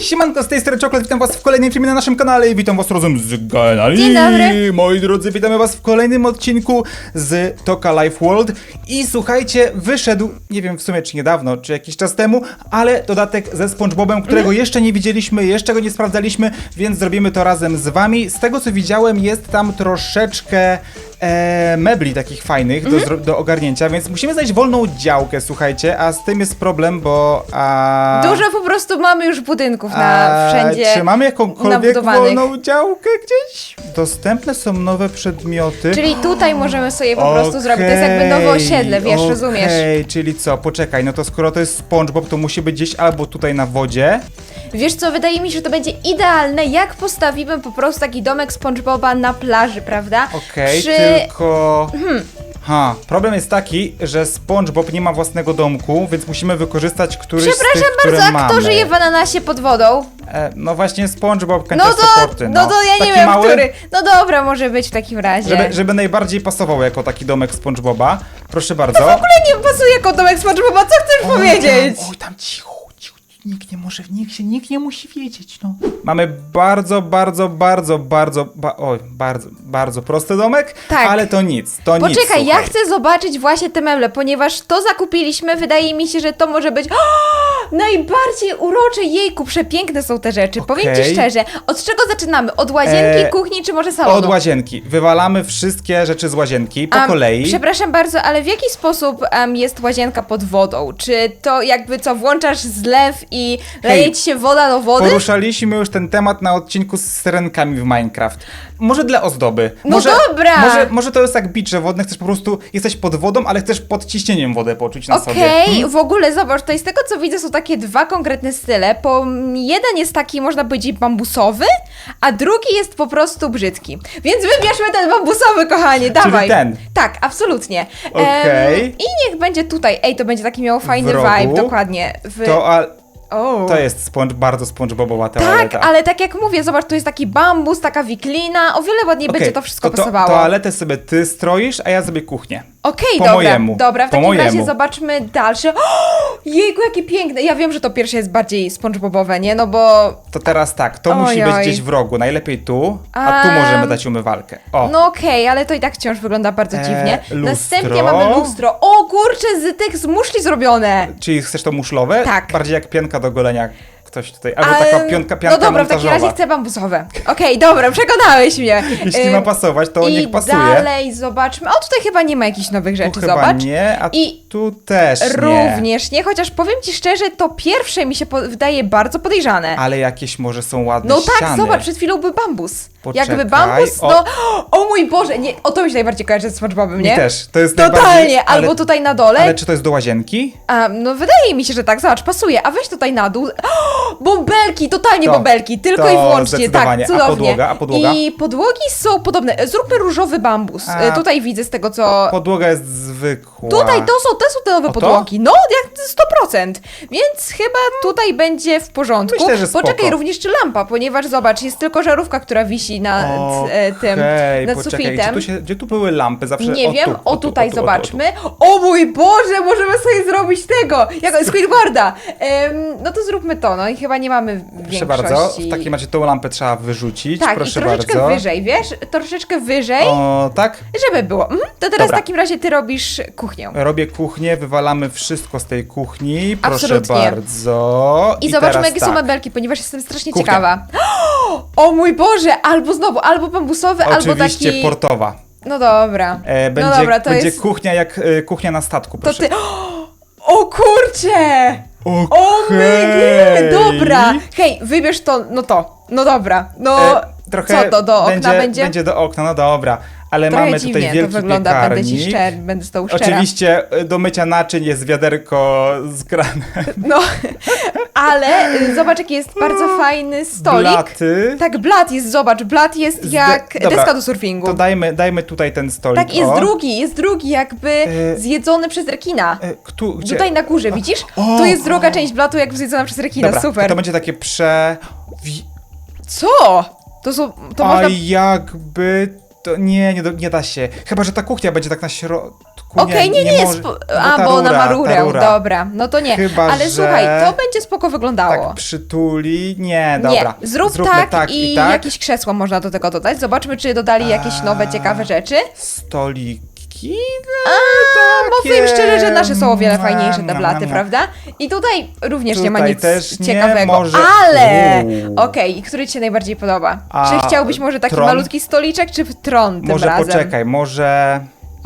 Siemanko, z tej strony Czoklet, witam was w kolejnym filmie na naszym kanale i witam was razem z Ganali. Dzień dobry. Moi drodzy, witamy was w kolejnym odcinku z Toka Life World i słuchajcie, wyszedł, nie wiem w sumie czy niedawno, czy jakiś czas temu, ale dodatek ze SpongeBobem, którego jeszcze nie widzieliśmy, jeszcze go nie sprawdzaliśmy, więc zrobimy to razem z wami. Z tego co widziałem jest tam troszeczkę e, mebli takich fajnych Mhm. do, zro- do ogarnięcia, więc musimy znaleźć wolną działkę, słuchajcie, a z tym jest problem, bo... A... Dużo po prostu mamy już budynków na A wszędzie. Czy mamy jakąkolwiek nabudowanych. wolną działkę gdzieś? Dostępne są nowe przedmioty. Czyli tutaj możemy sobie po prostu zrobić. To jest jakby nowe Okej, osiedle, wiesz, rozumiesz? Okej, czyli co? Poczekaj, no to skoro to jest SpongeBob, to musi być gdzieś albo tutaj na wodzie. Wiesz co, wydaje mi się, że to będzie idealne, jak postawimy po prostu taki domek SpongeBoba na plaży, prawda? Okej, Przy... tylko... Ha, problem jest taki, że SpongeBob nie ma własnego domku, więc musimy wykorzystać któryś z Przepraszam tych, które bardzo, a kto mamy. żyje w ananasie pod wodą? E, no właśnie SpongeBob, No to, Supporty, no to ja nie Taki wiem, mały, który. No dobra, może być w takim razie. Żeby, żeby najbardziej pasował jako taki domek SpongeBoba. Proszę bardzo. W ogóle nie pasuje jako domek SpongeBoba, co chcesz powiedzieć? Oj, tam cicho. Nikt nie może, nikt się, nikt nie musi wiedzieć, no. Mamy bardzo, bardzo, bardzo, bardzo, ba, oj, bardzo, bardzo prosty domek, Tak. ale to nic, to nic, Poczekaj, ja słuchaj. chcę zobaczyć właśnie te meble, ponieważ to zakupiliśmy, wydaje mi się, że to może być o, najbardziej urocze, jejku, przepiękne są te rzeczy. Powiem Okej. ci szczerze, od czego zaczynamy? Od łazienki, E, kuchni czy może salonu? Od łazienki. Wywalamy wszystkie rzeczy z łazienki po Am, kolei. Przepraszam bardzo, ale w jaki sposób em, jest łazienka pod wodą? Czy to jakby co, włączasz zlew i leje ci się woda do wody? Poruszaliśmy już ten temat na odcinku z syrenkami w Minecraft. Może dla ozdoby. No może, dobra. Może, może to jest jak bicze wodne, chcesz po prostu, jesteś pod wodą, ale chcesz pod ciśnieniem wodę poczuć na sobie. Okej, Hmm? w ogóle zobacz, to z tego co widzę są takie dwa konkretne style. Po, jeden jest taki, można powiedzieć, bambusowy, a drugi jest po prostu brzydki. Więc wybierzmy ten bambusowy, kochanie, dawaj. ten. Tak, absolutnie. Okej. I niech będzie tutaj. Ej, to będzie taki miał fajny vibe, dokładnie. W... To, a, O. to jest sponge, bardzo spongebobowa Tak, toaleta. ale tak jak mówię, zobacz, tu jest taki bambus, taka wiklina, o wiele ładniej Okej, będzie to wszystko to, pasowało. Toaletę sobie ty stroisz, a ja zrobię kuchnię. Okej, Po dobra. mojemu. Dobra, w Po takim mojemu. razie zobaczmy dalsze. O, jejku, jakie piękne. Ja wiem, że to pierwsze jest bardziej SpongeBobowe, nie? No bo To teraz tak, to musi być gdzieś w rogu, najlepiej tu, a tu Am. możemy dać umywalkę. O, no okej, ale to i tak wciąż wygląda bardzo E, dziwnie. lustro. Następnie mamy lustro. O kurczę, z tych z muszli zrobione. czyli chcesz to muszlowe? Tak. Bardziej jak pianka do golenia ktoś tutaj, albo taka pionka, pianka No dobra, w takim montażowa. razie chcę bambusowe. Okej, dobra, przekonałeś mnie. Jeśli Ym, ma pasować, to I niech pasuje. dalej zobaczmy. O, tutaj chyba nie ma jakichś nowych rzeczy, tu chyba zobacz. nie, a I tu też nie. Również nie, chociaż powiem ci szczerze, to pierwsze mi się po- wydaje bardzo podejrzane. Ale jakieś może są ładne No tak, ściany. zobacz, przed chwilą był bambus. Poczekaj, Jakby bambus, o. no. O mój Boże, nie, o to mi się najbardziej kojarzy z SpongeBobem, nie? Mi też, to jest Totalnie, najbardziej, ale, albo tutaj na dole. Ale czy to jest do łazienki? A, no wydaje mi się, że tak, zobacz, pasuje. A weź tutaj na dół. O, bąbelki, totalnie To- bąbelki, tylko to i wyłącznie, tak, A cudownie. podłoga? A podłoga? I podłogi są podobne. Zróbmy różowy bambus. A- E, Tutaj widzę z tego, co... Podłoga jest zwykła. Tutaj to są, te są te nowe O to? podłogi. No, jak 100%. Więc chyba tutaj będzie w porządku. Myślę, że spoko. Poczekaj, również czy lampa, ponieważ zobacz, jest tylko żarówka, która wisi nad e, tym, nad poczekaj, sufitem. Gdzie tu, się, gdzie tu były lampy? Zawsze Nie o, wiem, tu, o, tu, tutaj o, tu, o, tu, zobaczmy. O mój Boże, możemy sobie zrobić tego! Jak Squidwarda! No to zróbmy to, no i chyba nie mamy Proszę większości. bardzo, w takim razie tą lampę trzeba wyrzucić, Tak, proszę i troszeczkę bardzo. wyżej, wiesz? Troszeczkę wyżej, O, tak? żeby było. Mhm. To teraz Dobra. w takim razie ty robisz kuchnię. Robię kuchnię, wywalamy wszystko z tej kuchni, proszę Absolutnie. bardzo. I, zobaczmy, teraz jakie tak. są mebelki, ponieważ jestem strasznie Kuchnia. ciekawa. O mój Boże, albo znowu, albo bambusowy, albo Oczywiście taki... portowa. No dobra. E, będzie no dobra, to będzie jest... kuchnia jak e, kuchnia na statku, To proszę. ty... O kurcze! O Okej. my dobra! Hej, wybierz to, no to. No dobra, no... E, trochę co to, do okna będzie, będzie? Będzie do okna, no dobra. Ale Trochę mamy tutaj wielki to wygląda, będę piekarnik. ci szczer, będę z tą szczera. Oczywiście e, do mycia naczyń jest wiaderko z kranem. No, ale y, zobacz, jaki jest bardzo fajny stolik. Blaty. Tak, blat jest, zobacz, blat jest Zde- jak dobra, deska do surfingu. To dajmy, dajmy tutaj ten stolik. Tak, jest o. drugi, jest drugi, jakby E, zjedzony przez rekina. E, ktu, gdzie? Tutaj na górze, widzisz? O, tu jest druga o. część blatu, jak zjedzona przez rekina, Dobra, super. To, to będzie takie prze... Wi... Co? To są, to A można... jakby... To nie, nie, nie da się. Chyba, że ta kuchnia będzie tak na środku. Ku, Okej, nie, nie, jest. może- no A, ta bo na rura, ma rurę. rura. Dobra, no to nie. Chyba, Ale że- słuchaj, to będzie spoko wyglądało. Tak przytuli, nie, dobra. Nie, zrób Zróbmy tak, i, tak. jakieś krzesła można do tego dodać. Zobaczmy, czy dodali jakieś nowe, ciekawe rzeczy. Stoliki? A, powiem szczerze, że nasze są o wiele fajniejsze te blaty, prawda? I tutaj również nie ma Tutaj nic też nie, ciekawego. może- Ale! Uuu. Okej, i który ci się najbardziej podoba? A, czy chciałbyś może taki tron? malutki stoliczek, czy w tron tym Może razem? poczekaj, może...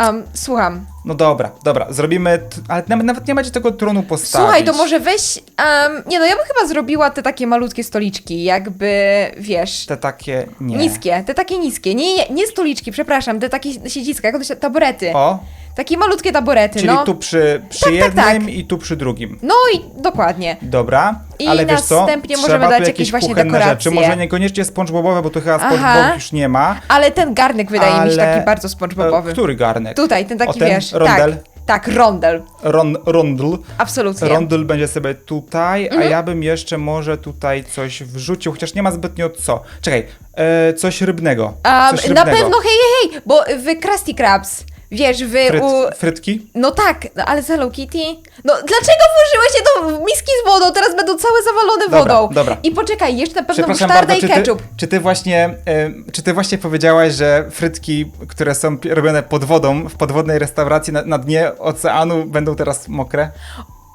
Um, słucham. No dobra, dobra, zrobimy... Ale nawet, nawet nie będzie tego tronu postawić. Słuchaj, to może weź. Um, nie no, ja bym chyba zrobiła te takie malutkie stoliczki, jakby wiesz. Te takie... Nie. Niskie, te takie niskie. Nie, nie, nie stoliczki, przepraszam, te takie siedziska, jak to się, taborety. O, Takie malutkie taborety, czyli no. tu przy, przy Tak, tak, jednym tak. i tu przy drugim. No i dokładnie. Dobra, I ale wiesz co? następnie możemy Trzeba tu dać jakieś właśnie kuchenne dekoracje. rzeczy. Może niekoniecznie SpongeBobowe, bo tu chyba Aha. SpongeBob już nie ma. Ale ten garnek wydaje mi się Ale- taki bardzo SpongeBobowy. E, Który garnek? Tutaj, ten taki O, ten wiesz. rondel? Tak, tak, rondel. Ron, rondl. Absolutnie. Rondl będzie sobie tutaj, Mhm. a ja bym jeszcze może tutaj coś wrzucił, chociaż nie ma zbytnio co. Czekaj, e, coś rybnego. Um, coś na rybnego. pewno, hej, hej, hej, bo w Krusty Krabs, wiesz, wy Fryt, u... Frytki? No tak, no ale z Hello Kitty? No dlaczego włożyłeś się do miski z wodą? Teraz będą całe zawalone Dobra, wodą. dobra. I poczekaj, jeszcze na pewno Przepraszam musztarda bardzo, i czy ty, ketchup. czy ty właśnie, e, czy ty właśnie powiedziałaś, że frytki, które są pi- robione pod wodą, w podwodnej restauracji na, na dnie oceanu będą teraz mokre?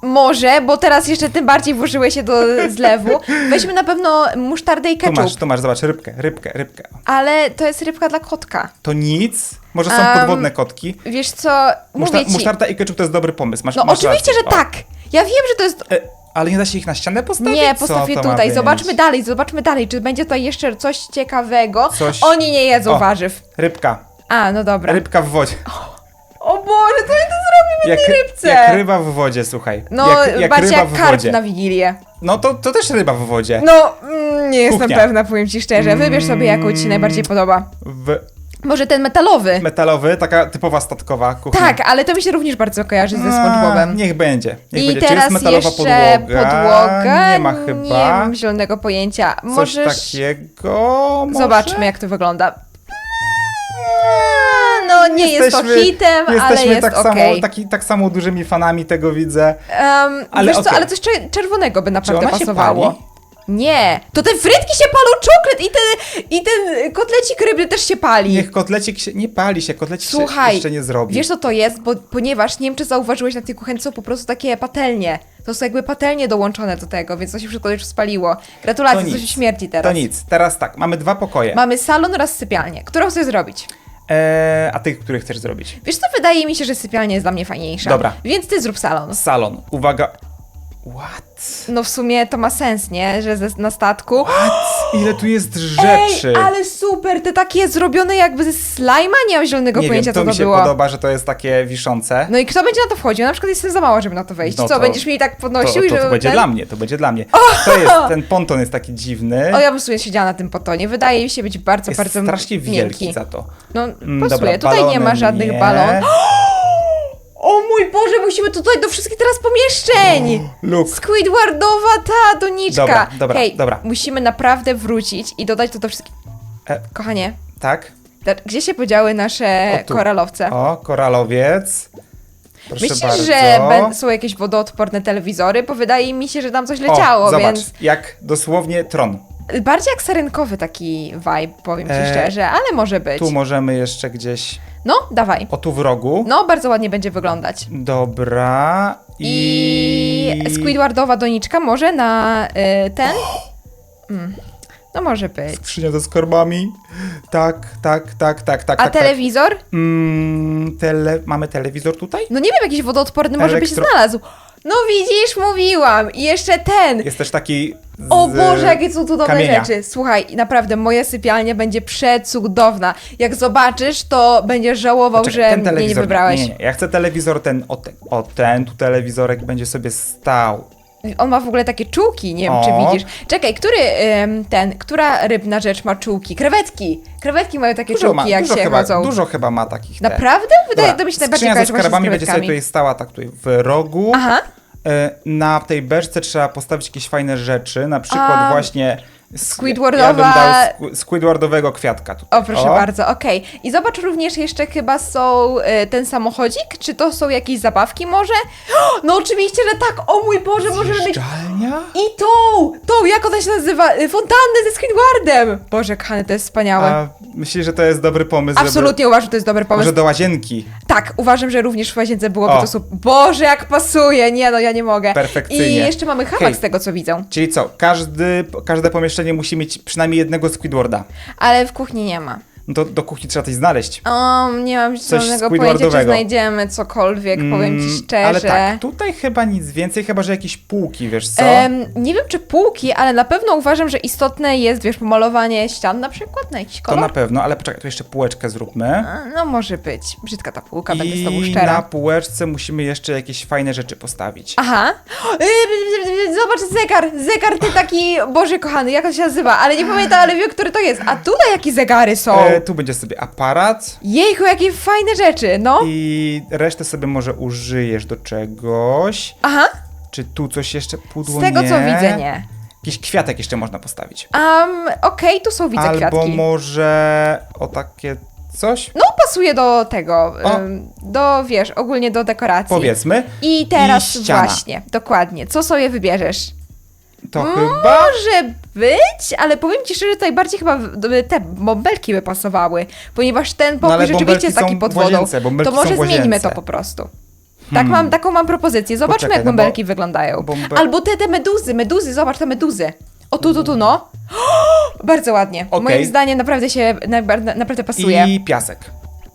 Może, bo teraz jeszcze tym bardziej włożyłeś się do zlewu. Weźmy na pewno musztardę i ketchup. tu masz, zobacz, rybkę, rybkę, rybkę. Ale to jest rybka dla kotka. To nic? Może są Em, podwodne kotki? Wiesz co, Muszta, mówię ci... musztarda i ketchup to jest dobry pomysł. Masz, No masz oczywiście, rację. że tak. Ja wiem, że to jest... O, e, ale nie da się ich na ścianę postawić? Nie, Co postaw je to ma tutaj. być? Zobaczmy dalej, zobaczmy dalej, czy będzie tutaj jeszcze coś ciekawego. Coś- Oni nie jedzą O. warzyw. Rybka. A, no dobra. Rybka w wodzie. O Boże, co my tu zrobimy Jak, tej rybce? jak ryba w wodzie, słuchaj. No, jak, jak bardziej ryba jak w karp wodzie. na Wigilię. No to, to też ryba w wodzie. No, mm, nie jestem Kuchnia. pewna, powiem ci szczerze. Wybierz sobie, jaką ci się najbardziej podoba. W Może ten metalowy. metalowy, taka typowa statkowa kuchnia. Tak, ale to mi się również bardzo kojarzy ze A, SpongeBobem. Niech będzie. Niech I będzie. Czy teraz jest metalowa jeszcze podłoga? podłoga. Nie ma Nie chyba. mam zielonego pojęcia. Coś Możesz... takiego. Może? Zobaczmy, jak to wygląda. Nie jest to Jesteśmy- hitem, ale Jesteśmy jest tak, okej. samo, taki, tak samo dużymi fanami tego widzę. Um, Ale wiesz co, ale coś cze- czerwonego by naprawdę się pasowało. Nie, to te frytki się palą, czoklet i ten, i ten kotlecik rybny też się pali. Niech kotlecik się nie pali się, kotlecik się Słuchaj, jeszcze nie zrobi. wiesz co to jest? Bo, ponieważ, nie wiem czy zauważyłeś na tej kuchence są po prostu takie patelnie. To są jakby patelnie dołączone do tego, więc to się wszystko już spaliło. Gratulacje, To coś śmierci teraz. To nic. Teraz tak, mamy dwa pokoje. Mamy salon oraz sypialnię. Którą chcesz zrobić? Eee, a ty, który chcesz zrobić? Wiesz co, wydaje mi się, że sypialnia jest dla mnie fajniejsza. Dobra. Więc ty zrób salon. Salon. Uwaga. What? No w sumie to ma sens, nie? Że ze, na statku. Ile tu jest rzeczy? Ej, ale super, te takie zrobione jakby ze slajma? Nie mam zielonego nie pojęcia, wiem, to co mi to się było. podoba, że to jest takie wiszące. No i kto będzie na to wchodził? Na przykład jestem za mała, żeby na to wejść. No co, to- będziesz mi tak To, podnosił i to, żeby to będzie ten... dla mnie, to będzie dla mnie. To jest, ten ponton jest taki dziwny. O, ja bym sobie siedziała na tym potonie. Wydaje mi się być bardzo, jest bardzo strasznie wielki miękki. za to. No, Mm, pasuje. tutaj nie ma żadnych balonów. O mój Boże, musimy tutaj do wszystkich teraz pomieszczeń! Luke. Squidwardowa ta doniczka. Dobra, dobra, Hej, dobra. musimy naprawdę wrócić i dodać to do wszystkich... E. Kochanie, Tak? da- gdzie się podziały nasze O, tu. koralowce? O, koralowiec. Proszę Myślisz, bardzo. że są jakieś wodoodporne telewizory? Bo wydaje mi się, że tam coś leciało, o, zobacz, więc... jak dosłownie tron. Bardziej jak sarenkowy taki vibe, powiem ci E, szczerze, ale może być. Tu możemy jeszcze gdzieś, No, dawaj. o tu w rogu. No, bardzo ładnie będzie wyglądać. Dobra. I, I... Squidwardowa doniczka może na y, ten? Mm. No może być. Skrzynia ze skarbami. Tak, tak, tak, tak, tak. A tak, telewizor? Tak. Mm, tele... Mamy telewizor tutaj? No nie wiem, jakiś wodoodporny może by się Elektro- znalazł. No widzisz, mówiłam. I jeszcze ten. Jest też taki. O Boże, jakie są tu dobre kamienia. rzeczy. Słuchaj, naprawdę, moja sypialnia będzie przecudowna. Jak zobaczysz, to będziesz żałował, że ten mnie nie telewizor. wybrałeś. Nie, nie, ja chcę telewizor ten, o ten, o ten, tu telewizorek będzie sobie stał. On ma w ogóle takie czułki, nie wiem O. czy widzisz. Czekaj, który ym, ten, która rybna rzecz ma czułki? Krewetki. Krewetki mają takie czułki, jak dużo, się chyba, chodzą. dużo chyba ma takich. te. Naprawdę? Wydaje Dobra, to mi się najbardziej Skrzynia ze kojarzy właśnie z skarbami będzie sobie krewetkami. tutaj stała tak tutaj w rogu. Aha. E, Na tej beczce trzeba postawić jakieś fajne rzeczy, na przykład A. właśnie Squidwardowa- Ja bym dał squ- Squidwardowego kwiatka tutaj. O, proszę bardzo, okej. I zobacz również jeszcze chyba są e, ten samochodzik, czy to są jakieś zabawki może? O, no oczywiście, że tak, o mój Boże, mieć... Zjeżdżalnia? I tą, tą, jak ona się nazywa? Y, Fontannę ze Squidwardem! Boże, kochany, to jest wspaniałe. A myślisz, że to jest dobry pomysł, Absolutnie uważam, że to jest dobry żeby... pomysł. Może do łazienki. Tak, uważam, że również w łazience byłoby O. to super. Boże, jak pasuje! Nie no, ja nie mogę. Perfekcyjnie. I jeszcze mamy hamak Hej. z tego, co widzę. Czyli co, każdy, każde pomieszczenie musi mieć przynajmniej jednego Squidwarda. Ale w kuchni nie ma. No to do kuchni trzeba coś znaleźć. O, nie mam zielonego pojęcia, czy znajdziemy cokolwiek, powiem ci Mm, szczerze. Ale tak, tutaj chyba nic więcej, chyba że jakieś półki, wiesz co? Em, nie wiem, czy półki, ale na pewno uważam, że istotne jest, wiesz, pomalowanie ścian na przykład na jakiś to kolor. na pewno, ale poczekaj, tu jeszcze półeczkę zróbmy. No może być. Brzydka ta półka, będę z tobą I szczera. na półeczce musimy jeszcze jakieś fajne rzeczy postawić. Aha. Yy, Zobacz, zegar, zegar ty taki, Boże kochany, jak on się nazywa, ale nie pamiętam, ale wiem, który to jest. A tutaj jakie zegary są? E, tu będzie sobie aparat Jejku, jakie fajne rzeczy, no. i resztę sobie może użyjesz do czegoś. Aha, Czy tu coś jeszcze pudło? z tego nie. co widzę, nie. Jakiś kwiatek jeszcze można postawić. Um, Okej, tu są, widzę Albo kwiatki. może o takie coś? No, pasuje do tego, O. ym, do, wiesz, ogólnie do dekoracji. Powiedzmy. I teraz ściana. właśnie, dokładnie. Co sobie wybierzesz? To chyba... Może być, ale powiem ci szczerze, tutaj bardziej chyba te bąbelki by pasowały, ponieważ ten No, pokój ale rzeczywiście bąbelki jest taki pod wodą. łazience, bąbelki To może łazience. to po prostu. Tak mam, taką mam propozycję. Zobaczmy, Poczekaj, jak no bo- bąbelki wyglądają. bąbe- Albo te, te meduzy, meduzy, zobacz te meduzy. O tu, tu, tu, no. Bardzo ładnie. Okej. Moim zdaniem naprawdę się na- naprawdę pasuje. I piasek.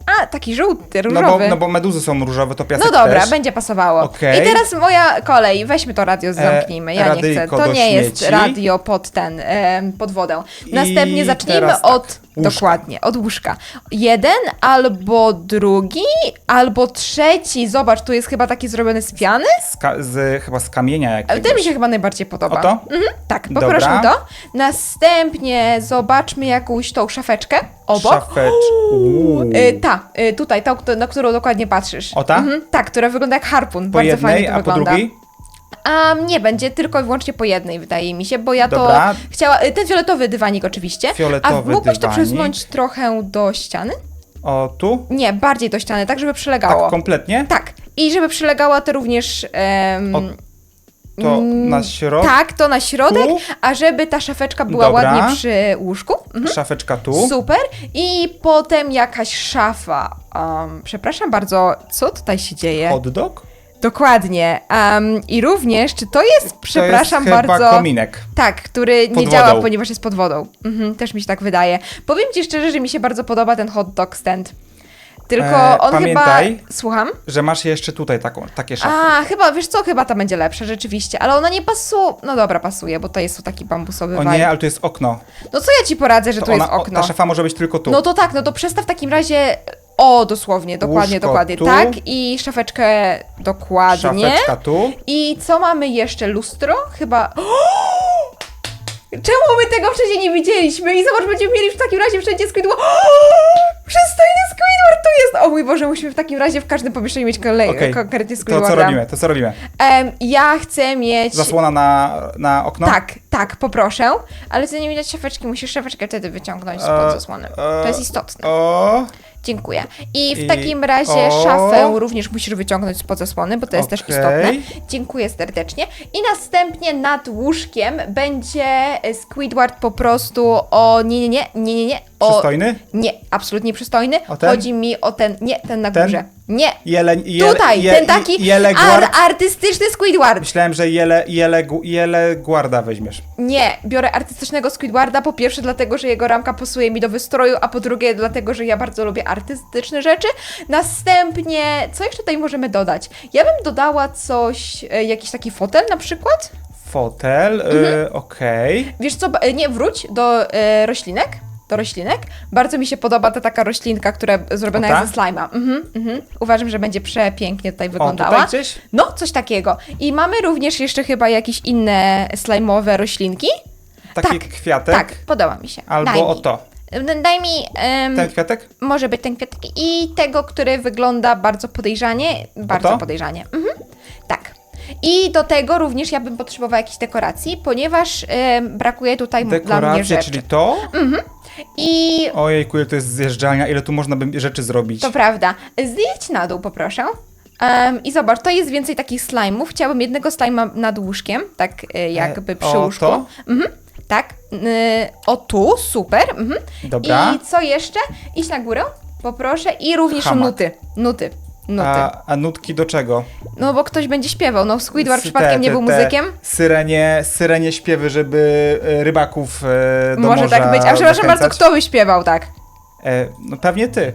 A, taki żółty, No różowy. bo, no bo meduzy są różowe, to piasek No dobra, też. będzie pasowało. Okej. I teraz moja kolej. Weźmy to radio, zamknijmy. Ja nie chcę. radyjko To do nie jest śmieci. radio pod ten, em, pod wodę. I Następnie zacznijmy teraz tak, od. Łóżka. Dokładnie, od łóżka. Jeden albo drugi, albo trzeci. Zobacz, tu jest chyba taki zrobiony z piany. Z, ka- z, chyba z kamienia Ale jakiegoś. ten mi się chyba najbardziej podoba. O to? Mhm, tak, Dobra. poproszę to. Następnie zobaczmy jakąś tą szafeczkę obok. Szafecz. Uuu. Y, ta, y, tutaj, ta, kto- na którą dokładnie patrzysz. O ta? Mhm, tak, która wygląda jak harpun. po Bardzo jednej, fajnie to a po wygląda. drugiej? A nie, będzie tylko i wyłącznie po jednej, wydaje mi się, bo ja Dobra. to chciała. y, Ten fioletowy dywanik oczywiście. Fioletowy A mógłbyś to dywanik. przesunąć trochę do ściany? O, tu? Nie, bardziej do ściany, tak, żeby przylegało. Tak, kompletnie? Tak. I żeby przylegała to również. em, O, To mm, na środek? Tak, to na środek, Tu? a żeby ta szafeczka była Dobra. ładnie przy łóżku. Mhm. Szafeczka tu? Super. I potem jakaś szafa. Um, przepraszam bardzo, co tutaj się dzieje? Hot dog? Dokładnie. Um, I również, czy to jest, przepraszam to jest chyba bardzo. kominek. Tak, który nie Pod działa, wodą. ponieważ jest pod wodą. Mhm, też mi się tak wydaje. Powiem ci szczerze, że mi się bardzo podoba ten hot dog stand. Tylko E, on pamiętaj, chyba. Słucham? Że masz jeszcze tutaj taką, takie szafy. A, chyba, wiesz co, chyba ta będzie lepsza, rzeczywiście. Ale ona nie pasuje. No dobra, pasuje, bo to jest tu taki bambusowy O vibe. nie, ale tu jest okno. No co ja ci poradzę, że To tu ona, jest okno? O, ta szafa może być tylko tu. No to tak, no to przestaw w takim razie. O, dosłownie, dokładnie, Łóżko dokładnie. tu. Tak, i szafeczkę dokładnie. Szafeczka tu. I co mamy jeszcze? Lustro? Chyba. Czemu my tego wcześniej nie widzieliśmy? I zobacz, będziemy mieli w takim razie wszędzie Squidward. Przystojny Squidward tu jest! O mój Boże, musimy w takim razie w każdym pomieszczeniu mieć kolej, Okej, konkretnie To Squidwarda. co robimy? To co robimy? Em, ja chcę mieć... Zasłona na, na okno? Tak, tak, poproszę. Ale chcę nie widać szafeczki, musisz szafeczkę wtedy wyciągnąć spod E, zasłony. e, To jest istotne. O, Dziękuję. I w I- takim razie o. szafę również musisz wyciągnąć spod zasłony, bo to jest też Okej. istotne. Dziękuję serdecznie. I następnie nad łóżkiem będzie e, Squidward po prostu o... Nie, nie, nie, nie, nie, nie. O, przystojny? nie, absolutnie przystojny. O ten? Chodzi mi o ten, nie, ten na Ten? górze. Nie. Jeleń, jele, Tutaj, je, ten taki ar, artystyczny Squidward. Myślałem, że jele, jele, jele guarda weźmiesz. Nie, biorę artystycznego Squidwarda po pierwsze dlatego, że jego ramka pasuje mi do wystroju, a po drugie dlatego, że ja bardzo lubię artystyczne rzeczy. Następnie, co jeszcze tutaj możemy dodać? Ja bym dodała coś, e, jakiś taki fotel na przykład. Fotel, Mhm. y, okej. Wiesz co, e, nie, wróć do e, roślinek. Do roślinek. Bardzo mi się podoba ta taka roślinka, która zrobiona O jest ze slajma. Mhm, mhm. Uważam, że będzie przepięknie tutaj wyglądała. tutaj gdzieś? No, coś takiego. I mamy również jeszcze chyba jakieś inne slajmowe roślinki. Taki Tak, kwiatek? Tak, podoba mi się. Daj Albo mi. o to. N- Daj mi. em, Ten kwiatek? Może być ten kwiatek. I tego, który wygląda bardzo podejrzanie. Bardzo to? podejrzanie. Mhm. Tak. I do tego również ja bym potrzebowała jakichś dekoracji, ponieważ em, brakuje tutaj m- dla mnie Dekoracje, rzeczy. czyli to? I Ojejku, ile to jest zjeżdżalnia, ile tu można by rzeczy zrobić. to prawda. Zjedź na dół, poproszę. Em, I zobacz, to jest więcej takich slajmów. Chciałabym jednego slajma nad łóżkiem, tak e, jakby przy o, łóżku. to? Mhm, tak. Y, o tu, super. Mhm. Dobra. I co jeszcze? Idź na górę, poproszę. I również Hamak. nuty. Nuty. Nuty. A, a nutki do czego? No bo ktoś będzie śpiewał. No Squidward Te- przypadkiem nie te- był te muzykiem? Syrenie, syrenie śpiewy, żeby e, rybaków e, do Może tak być. A przepraszam bardzo, kto by śpiewał tak? E, no pewnie ty.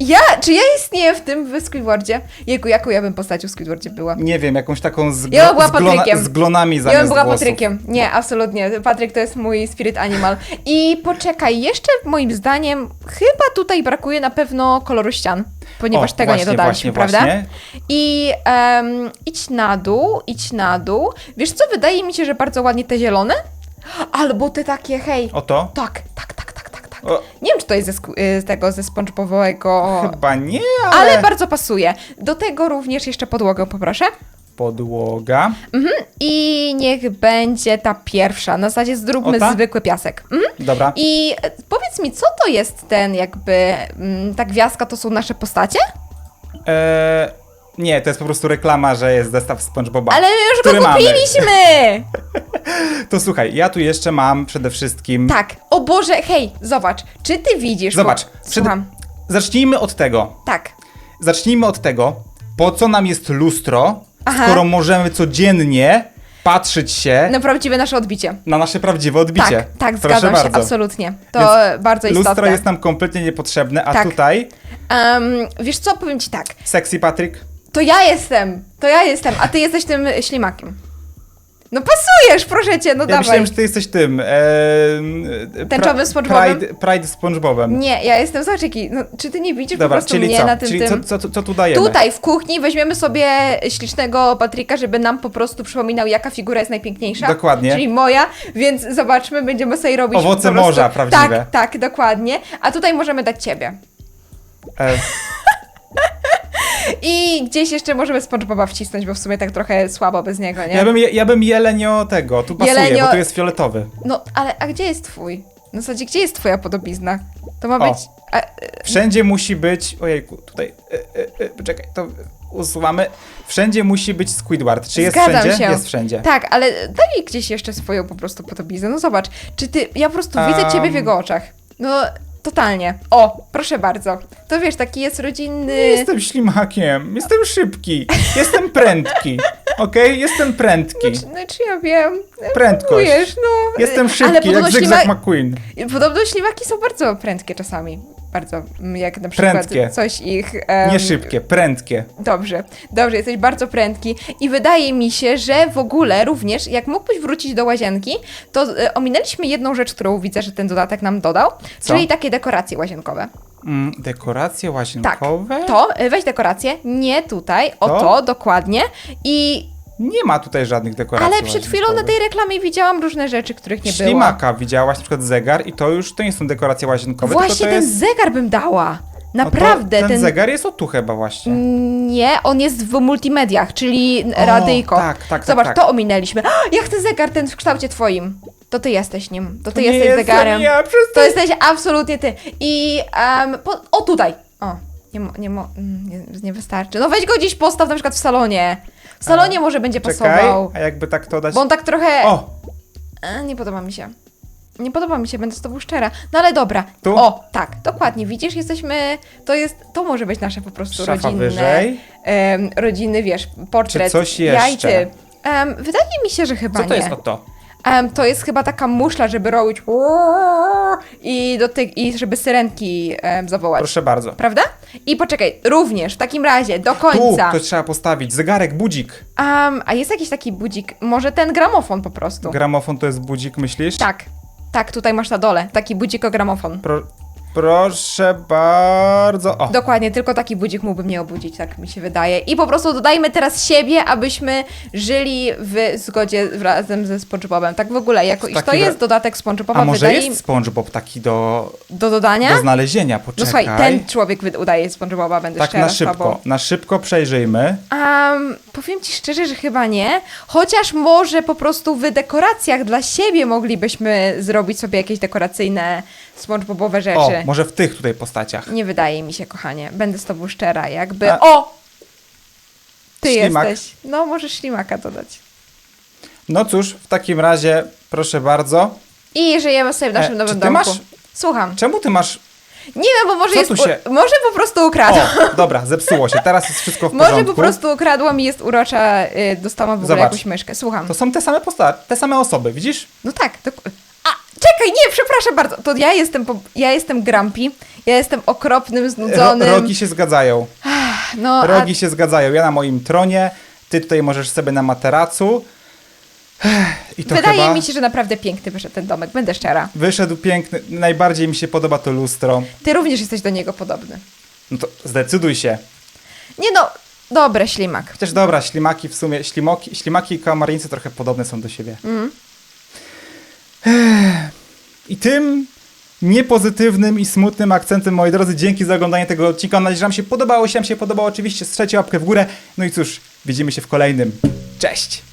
Ja? Czy ja istnieję w tym w Squidwardzie? Jejku, jaką ja bym postacią w Squidwardzie była? Nie wiem, jakąś taką z, Ja bym była z, glona, z glonami zamiast Ja bym była włosów. Patrykiem. Nie, absolutnie. Patryk to jest mój spirit animal. I poczekaj, jeszcze moim zdaniem chyba tutaj brakuje na pewno koloru ścian, ponieważ O, tego właśnie, nie dodaliśmy, właśnie, prawda? właśnie. I em, idź na dół, idź na dół. Wiesz co, wydaje mi się, że bardzo ładnie te zielone, albo te takie, hej. Oto? Tak, tak, tak. O, Nie wiem, czy to jest ze, y, z tego, ze SpongeBobowego, chyba nie, ale... ale bardzo pasuje. Do tego również jeszcze podłogę poproszę. Podłoga. I niech będzie ta pierwsza. Na zasadzie zróbmy zwykły piasek. Mhm. Dobra. I e, powiedz mi, co to jest ten jakby, mm, ta gwiazdka to są nasze postacie? E, nie, to jest po prostu reklama, że jest zestaw SpongeBoba. Ale my już który go mamy. kupiliśmy! To słuchaj, ja tu jeszcze mam przede wszystkim... tak, o Boże, hej, zobacz, czy ty widzisz? Zobacz, Bo... przed- Słucham. Zacznijmy od tego. Tak. Zacznijmy od tego, po co nam jest lustro, Aha. skoro możemy codziennie patrzeć się No prawdziwe nasze odbicie. na nasze prawdziwe odbicie. Tak, tak, Proszę zgadzam się, bardzo. absolutnie. To Więc bardzo istotne. Lustro jest nam kompletnie niepotrzebne, a Tak. tutaj Em, wiesz co, powiem ci tak, sexy Patrick. To ja jestem, to ja jestem, a ty jesteś tym ślimakiem. No pasujesz, proszę cię, no Ja dawaj. myślałem, że ty jesteś tym. E, Tęczowym SpongeBobem? Pride, Pride SpongeBobem. Nie, ja jestem, zobacz jaki, no, czy ty nie widzisz Dobra, po prostu czyli mnie co? na tym czyli tym... Co, co, co tu dajemy? Tutaj w kuchni weźmiemy sobie ślicznego Patryka, żeby nam po prostu przypominał, jaka figura jest najpiękniejsza. Dokładnie. Czyli moja, więc zobaczmy, będziemy sobie robić Owoce po prostu... morza prawdziwe. Tak, tak, dokładnie. A tutaj możemy dać ciebie. E, I gdzieś jeszcze możemy SpongeBoba wcisnąć, bo w sumie tak trochę słabo bez niego, nie? ja, bym, je- ja bym jelenio tego, tu pasuje, Jelenio- bo tu jest fioletowy. No, ale a gdzie jest twój? Na zasadzie, gdzie jest twoja podobizna? To ma O. być... A, Wszędzie musi być. Ojejku, tutaj. E, e, e, poczekaj, to usuwamy. Wszędzie musi być Squidward. Czy jest Zgadzam wszędzie? się. Jest wszędzie. Tak, ale daj mi gdzieś jeszcze swoją po prostu podobiznę. No zobacz, czy ty. Ja po prostu widzę ciebie w jego oczach. No, totalnie. O, proszę bardzo. To wiesz, taki jest Nie rodzinny. jestem ślimakiem, jestem szybki, jestem prędki. Okej? Jestem prędki. No, czy ja wiem. Prędkość. Wiesz, no. Jestem szybki, jak podobno, Zygzak. McQueen. podobno ślimaki są bardzo prędkie czasami. Bardzo. mm, Jak na przykład Prędkie. coś ich. em, Nie szybkie, prędkie. Dobrze, dobrze, jesteś bardzo prędki i wydaje mi się, że w ogóle również, jak mógłbyś wrócić do łazienki, to e, ominęliśmy jedną rzecz, którą widzę, że ten dodatek nam dodał, Co? czyli takie dekoracje łazienkowe. Mm, dekoracje Tak, łazienkowe? to, e, weź dekoracje, nie tutaj, o To? to, dokładnie i, Nie ma tutaj żadnych dekoracji ale przed chwilą na tej reklamie widziałam różne rzeczy, których nie było. Ślimaka widziałaś na przykład zegar i to już to nie są dekoracje łazienkowe, Właśnie tylko to ten jest... zegar bym dała, no to naprawdę, ten, ten... zegar jest o tu chyba właśnie. Nie, on jest w multimediach, czyli O, radyjko. tak, tak, tak, Zobacz, tak. to ominęliśmy. Jak ten zegar, ten w kształcie twoim. To ty jesteś nim. To ty nie jesteś zegarem. Ja, To przestań. jesteś absolutnie ty. I em, po, o tutaj. O, nie, mo, nie, mo, mm, nie, nie wystarczy. No weź go gdzieś postaw na przykład w salonie. W salonie może będzie Czekaj, pasował. a jakby tak to dać... Bo on tak trochę. O, E, nie podoba mi się. Nie podoba mi się, będę z tobą szczera. No ale dobra. Tu? O, tak, dokładnie. Widzisz, jesteśmy. To jest. To może być nasze po prostu Szafa rodzinne. wyżej. Em, rodzinny, wiesz, portret. Czy coś Ja i jeszcze? ty. Em, wydaje mi się, że chyba co to nie. jest o to? Em, to jest chyba taka muszla, żeby robić i, do tych, i żeby syrenki em, zawołać. Proszę bardzo. Prawda? I poczekaj, również w takim razie do Tu, końca. to trzeba postawić. Zegarek, budzik. Em, a jest jakiś taki budzik, może ten gramofon po prostu. Gramofon to jest budzik, myślisz? tak, tak, tutaj masz na dole, taki budziko gramofon. Pro... Proszę bardzo. O, Dokładnie, tylko taki budzik mógłby mnie obudzić, tak mi się wydaje. I po prostu dodajmy teraz siebie, abyśmy żyli w zgodzie razem ze SpongeBobem. Tak w ogóle, jako iż to takim ra- jest dodatek SpongeBoba, a może wydaje jest SpongeBob taki do, do dodania? do znalezienia? Poczekaj. no słuchaj, ten człowiek wy- udaje SpongeBoba, będę tak szczera na z tobą. szybko, na szybko przejrzyjmy. Um, powiem ci szczerze, że chyba nie. Chociaż może po prostu w dekoracjach dla siebie moglibyśmy zrobić sobie jakieś dekoracyjne SpongeBobowe rzeczy. O, może w tych tutaj postaciach. Nie wydaje mi się, kochanie. Będę z tobą szczera, jakby. A- O! Ty Ślimak. jesteś. No, możesz ślimaka dodać. No cóż, w takim razie, proszę bardzo. I żyjemy sobie w naszym E, nowym czy ty domku. masz- Słucham. Czemu ty masz... Nie wiem, bo może Co jest. się- U... Może po prostu ukradł. O, dobra, zepsuło się, teraz jest wszystko w porządku. Może po prostu ukradła mi jest urocza, y, dostałam w ogóle Zobacz. jakąś myszkę. Słucham. To są te same postacie, te same osoby, widzisz? No tak. To... A, czekaj, nie, przepraszam bardzo. To ja jestem, po... ja jestem grumpy, ja jestem okropnym, Ro znudzonym. rogi się zgadzają. no, a... Rogi się zgadzają. Ja na moim tronie, ty tutaj możesz sobie na materacu. Wydaje chyba mi się, że naprawdę piękny wyszedł ten domek, będę szczera. wyszedł piękny. Najbardziej mi się podoba to lustro. Ty również jesteś do niego podobny. No to zdecyduj się. Nie no, dobre ślimak. Chociaż dobra, ślimaki w sumie, ślimoki, ślimaki i kamarnicy trochę podobne są do siebie. Mhm. I tym niepozytywnym i smutnym akcentem, moi drodzy, dzięki za oglądanie tego odcinka. Mam nadzieję, że Wam się podobało. Jeśli Wam się podobało, oczywiście strzelcie łapkę w górę. No i cóż, widzimy się w kolejnym. Cześć!